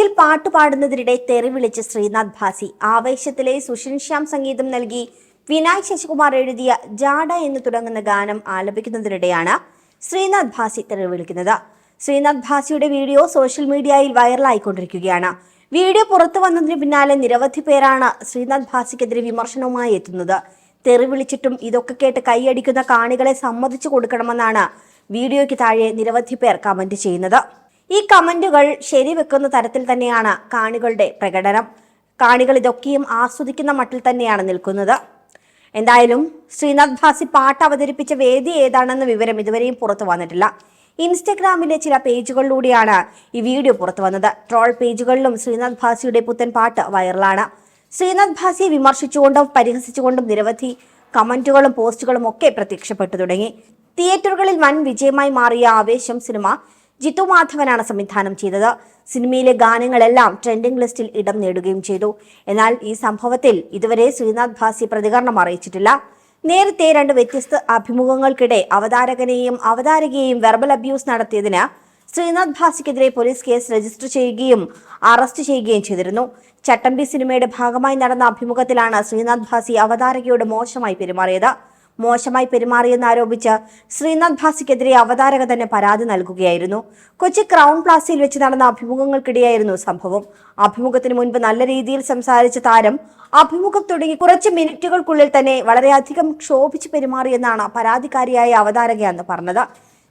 സ്റ്റേജിൽ പാട്ട് പാടുന്നതിനിടെ തെറി വിളിച്ച് ശ്രീനാഥ് ഭാസി ആവേശത്തിലെ സുഷിൻ ശ്യാം സംഗീതം നൽകി വിനായക് ശശികുമാർ എഴുതിയ ജാഡ എന്ന് തുടങ്ങുന്ന ഗാനം ആലപിക്കുന്നതിനിടെയാണ് ശ്രീനാഥ് ഭാസി തെറി വിളിക്കുന്നത് ശ്രീനാഥ് ഭാസിയുടെ വീഡിയോ സോഷ്യൽ മീഡിയയിൽ വൈറലായിക്കൊണ്ടിരിക്കുകയാണ്. വീഡിയോ പുറത്തു വന്നതിന് പിന്നാലെ നിരവധി പേരാണ് ശ്രീനാഥ് ഭാസിക്കെതിരെ വിമർശനവുമായി എത്തുന്നത്. തെറി വിളിച്ചിട്ടും ഇതൊക്കെ കേട്ട് കൈയടിക്കുന്ന കാണികളെ സമ്മതിച്ചു കൊടുക്കണമെന്നാണ് വീഡിയോയ്ക്ക് താഴെ നിരവധി പേർ കമന്റ് ചെയ്യുന്നത്. ഈ കമന്റുകൾ ശരിവെക്കുന്ന തരത്തിൽ തന്നെയാണ് കാണികളുടെ പ്രകടനം. കാണികൾ ഇതൊക്കെയും ആസ്വദിക്കുന്ന മട്ടിൽ തന്നെയാണ് നിൽക്കുന്നത്. എന്തായാലും ശ്രീനാഥ് ഭാസി പാട്ട് അവതരിപ്പിച്ച വേദി ഏതാണെന്ന വിവരം ഇതുവരെയും പുറത്തു വന്നിട്ടില്ല. ഇൻസ്റ്റഗ്രാമിലെ ചില പേജുകളിലൂടെയാണ് ഈ വീഡിയോ പുറത്തു വന്നത്. ട്രോൾ പേജുകളിലും ശ്രീനാഥ് ഭാസിയുടെ പുത്തൻ പാട്ട് വൈറലാണ്. ശ്രീനാഥ് ഭാസിയെ വിമർശിച്ചുകൊണ്ടും പരിഹസിച്ചുകൊണ്ടും നിരവധി കമന്റുകളും പോസ്റ്റുകളും ഒക്കെ പ്രത്യക്ഷപ്പെട്ടു തുടങ്ങി. തിയേറ്ററുകളിൽ വൻ വിജയമായി മാറിയ ആവേശം സിനിമ ജിത്തു മാധവനാണ് സംവിധാനം ചെയ്തത്. സിനിമയിലെ ഗാനങ്ങളെല്ലാം ട്രെൻഡിംഗ് ലിസ്റ്റിൽ ഇടം നേടുകയും ചെയ്തു. എന്നാൽ ഈ സംഭവത്തിൽ ഇതുവരെ ശ്രീനാഥ് ഭാസി പ്രതികരണം അറിയിച്ചിട്ടില്ല. നേരത്തെ രണ്ട് വ്യത്യസ്ത അഭിമുഖങ്ങൾക്കിടെ അവതാരകനെയും അവതാരകയെയും വെർബൽ അബ്യൂസ് നടത്തിയതിന് ശ്രീനാഥ് ഭാസിക്കെതിരെ പോലീസ് കേസ് രജിസ്റ്റർ ചെയ്യുകയും അറസ്റ്റ് ചെയ്യുകയും ചെയ്തിരുന്നു. ചട്ടമ്പി സിനിമയുടെ ഭാഗമായി നടന്ന അഭിമുഖത്തിലാണ് ശ്രീനാഥ് ഭാസി അവതാരകയോട് മോശമായി പെരുമാറിയത്. മോശമായി പെരുമാറിയെന്ന് ആരോപിച്ച് ശ്രീനാഥ് ഭാസിക്കെതിരെ അവതാരക തന്നെ പരാതി നൽകുകയായിരുന്നു. കൊച്ചി ക്രൗൺ പ്ലാസയിൽ വെച്ച് നടന്ന അഭിമുഖങ്ങൾക്കിടെയായിരുന്നു സംഭവം. അഭിമുഖത്തിന് മുൻപ് നല്ല രീതിയിൽ സംസാരിച്ച താരം അഭിമുഖം തുടങ്ങി കുറച്ച് മിനിറ്റുകൾക്കുള്ളിൽ തന്നെ വളരെയധികം ക്ഷോഭിച്ച് പെരുമാറിയെന്നാണ് പരാതിക്കാരിയായ അവതാരക അന്ന് പറഞ്ഞത്.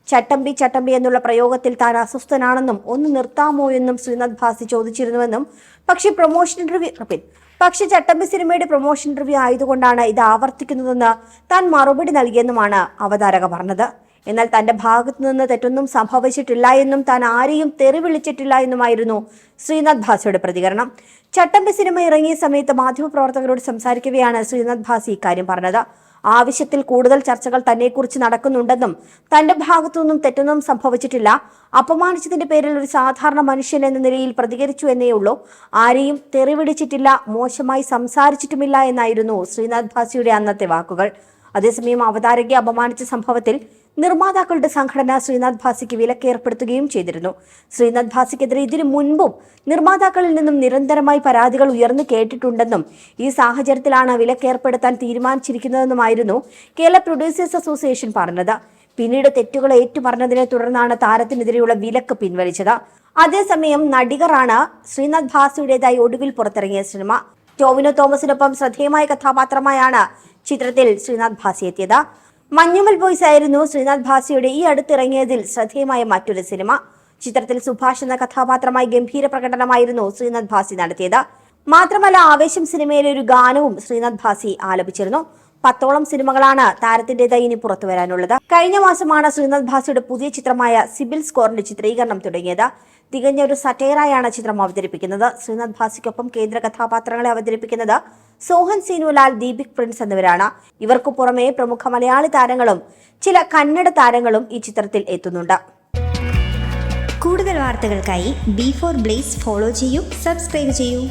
ചട്ടമ്പി ചട്ടമ്പി എന്നുള്ള പ്രയോഗത്തിൽ താൻ അസ്വസ്ഥനാണെന്നും ഒന്ന് നിർത്താമോ എന്നും ശ്രീനാഥ് ഭാസി ചോദിച്ചിരുന്നുവെന്നും പക്ഷേ പ്രൊമോഷൻ ഇന്റർവ്യൂ പക്ഷെ ചട്ടമ്പി സിനിമയുടെ പ്രൊമോഷൻ ഇന്റർവ്യൂ ആയതുകൊണ്ടാണ് ഇത് ആവർത്തിക്കുന്നതെന്ന് താൻ മറുപടി നൽകിയെന്നുമാണ് അവതാരക പറഞ്ഞത്. എന്നാൽ തന്റെ ഭാഗത്തു നിന്ന് തെറ്റൊന്നും സംഭവിച്ചിട്ടില്ല എന്നും താൻ ആരെയും തെറി വിളിച്ചിട്ടില്ല എന്നുമായിരുന്നു ശ്രീനാഥ് ഭാസിയുടെ പ്രതികരണം. ചട്ടമ്പി സിനിമ ഇറങ്ങിയ സമയത്ത് മാധ്യമപ്രവർത്തകരോട് സംസാരിക്കവെയാണ് ശ്രീനാഥ് ഭാസി ഇക്കാര്യം പറഞ്ഞത്. ആവശ്യത്തിൽ കൂടുതൽ ചർച്ചകൾ തന്നെക്കുറിച്ച് നടക്കുന്നുണ്ടെന്നും തന്റെ ഭാഗത്തുനിന്നും തെറ്റൊന്നും സംഭവിച്ചിട്ടില്ല. അപമാനിച്ചതിന്റെ പേരിൽ ഒരു സാധാരണ മനുഷ്യൻ എന്ന നിലയിൽ പ്രതികരിച്ചു എന്നേ ഉള്ളൂ. ആരെയും തെറിവിടിച്ചിട്ടില്ല മോശമായി സംസാരിച്ചിട്ടുമില്ല എന്നായിരുന്നു ശ്രീനാഥ് ഭാസിയുടെ അന്നത്തെ വാക്കുകൾ. അതേസമയം അവതാരകയെ അപമാനിച്ച സംഭവത്തിൽ നിർമ്മാതാക്കളുടെ സംഘടന ശ്രീനാഥ് ഭാസിക്ക് വിലക്ക് ഏർപ്പെടുത്തുകയും ചെയ്തിരുന്നു. ശ്രീനാഥ് ഭാസിക്കെതിരെ ഇതിനു മുൻപും നിർമ്മാതാക്കളിൽ നിന്നും നിരന്തരമായി പരാതികൾ ഉയർന്നു കേട്ടിട്ടുണ്ടെന്നും ഈ സാഹചര്യത്തിലാണ് വിലക്ക് ഏർപ്പെടുത്താൻ തീരുമാനിച്ചിരിക്കുന്നതെന്നുമായിരുന്നു കേരള പ്രൊഡ്യൂസേഴ്സ് അസോസിയേഷൻ പറഞ്ഞത്. പിന്നീട് തെറ്റുകൾ ഏറ്റുപറഞ്ഞതിനെ തുടർന്നാണ് താരത്തിനെതിരെയുള്ള വിലക്ക് പിൻവലിച്ചത്. അതേസമയം നടികറാണ് ശ്രീനാഥ് ഭാസിയുടേതായി ഒടുവിൽ പുറത്തിറങ്ങിയ സിനിമ. ടോവിനോ തോമസിനൊപ്പം ശ്രദ്ധേയമായ കഥാപാത്രമായാണ് ചിത്രത്തിൽ ശ്രീനാഥ് ഭാസി എത്തിയത്. മഞ്ഞുമൽ ബോയ്സ് ആയിരുന്നു ശ്രീനാഥ് ഭാസിയുടെ ഈ അടുത്തിറങ്ങിയതിൽ ശ്രദ്ധേയമായ മറ്റൊരു സിനിമ. ചിത്രത്തിൽ സുഭാഷ് എന്ന കഥാപാത്രമായി ഗംഭീര പ്രകടനമായിരുന്നു ശ്രീനാഥ് ഭാസി നടത്തിയത്. മാത്രമല്ല ആവേശം സിനിമയിലെ ഒരു ഗാനവും ശ്രീനാഥ് ഭാസി ആലപിച്ചിരുന്നു. പത്തോളം സിനിമകളാണ് താരത്തിന്റേതായി ഇനി പുറത്തു വരാനുള്ളത്. കഴിഞ്ഞ മാസമാണ് ശ്രീനാഥ് ഭാസിയുടെ പുതിയ ചിത്രമായ സിബിൽ സ്കോറിന്റെ ചിത്രീകരണം തുടങ്ങിയത്. തികഞ്ഞ ഒരു സറ്റയറായാണ് ചിത്രം അവതരിപ്പിക്കുന്നത്. ശ്രീനാഥ് ഭാസിക്കൊപ്പം കേന്ദ്ര കഥാപാത്രങ്ങളെ അവതരിപ്പിക്കുന്നത് സോഹൻ സീനുലാൽ ദീപിക് പ്രിൻസ് എന്നിവരാണ്. ഇവർക്കു പുറമെ പ്രമുഖ മലയാളി താരങ്ങളും ചില കന്നഡ താരങ്ങളും ഈ ചിത്രത്തിൽ എത്തുന്നുണ്ട്. കൂടുതൽ വാർത്തകൾക്കായി ബി ഫോർ ബ്ലേസ് ഫോളോ ചെയ്യൂ സബ്സ്ക്രൈബ് ചെയ്യൂ.